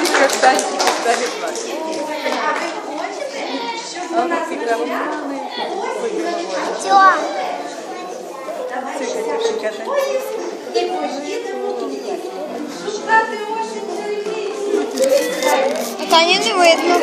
використанні та відносин. І поїдемо шукати очі. Таня не видно.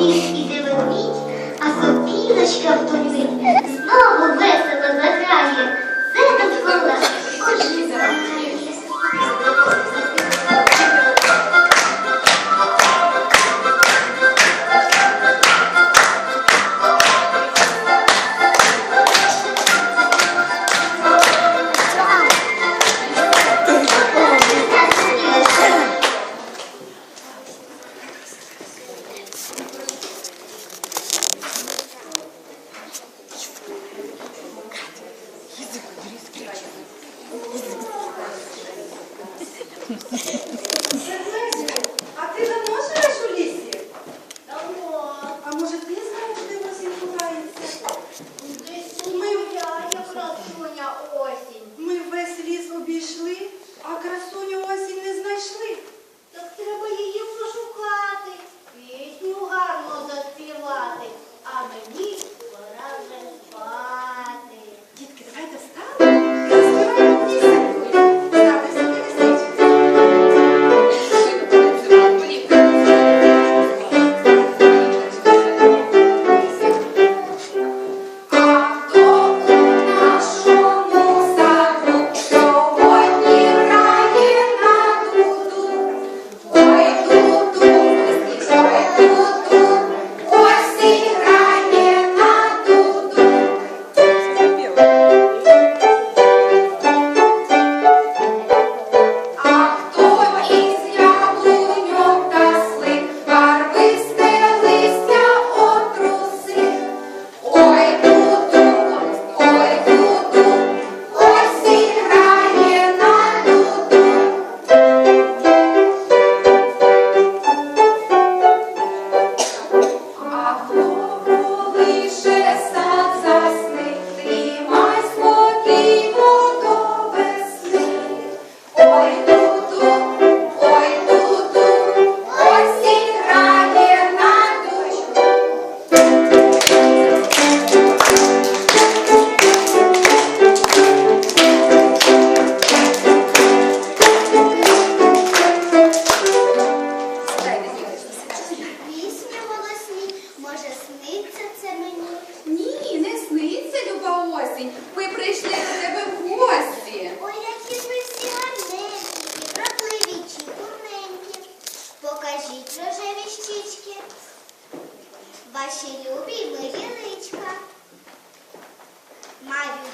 ніж іде ведмідь, а сопілочка в домі.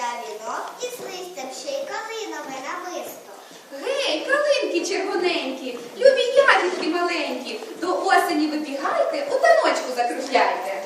для вінок із листям ще й калинове намисто. Гей, калинки червоненькі, любі ягідки маленькі, до осені вибігайте, у таночку закружляйте.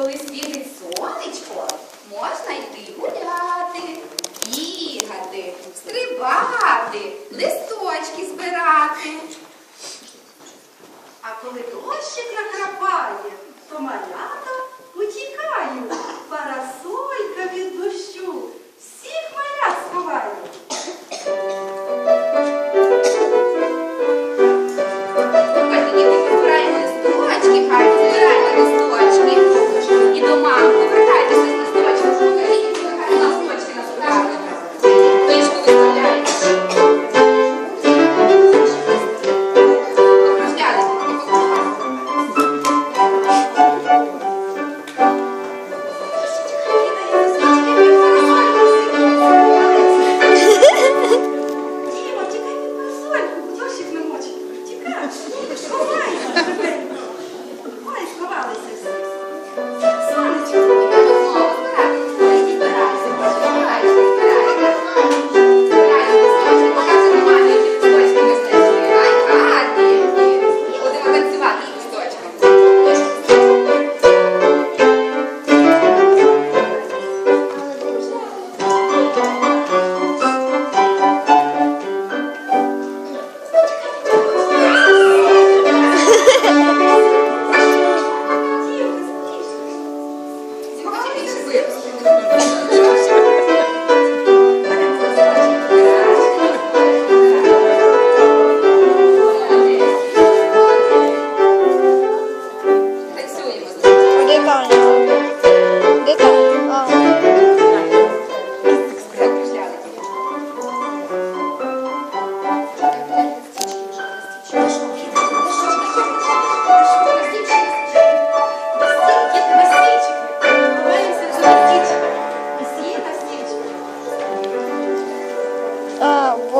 conhecida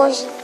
А,